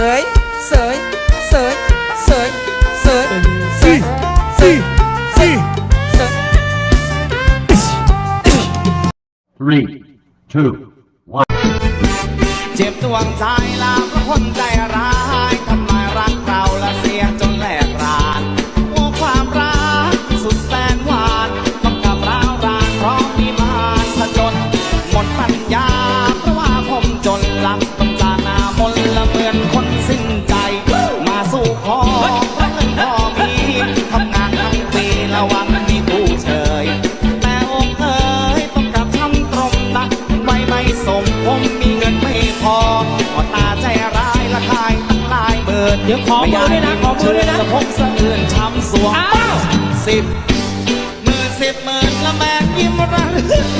ยเสยเสยเสยเสยเสยเสยสยเสย Three, เจ็บดวงใจลาพระคนใจร้ายทำลายรักเราและเสียจนแหลกรานโอ้ความรักสุดแสนหวานต้องกับราวรานพร้อมีมารผจนหมดปัญญาเพราะว่าผมจนหลับ ดเดี๋ยวขอมือด้วยนะขอมือด้วยนะสะพกสะเอื่นช้ำสวงอ้าวสิบหมื่นสิบหมื่นละแมนยิ้มระลึกผมคืนลงคอ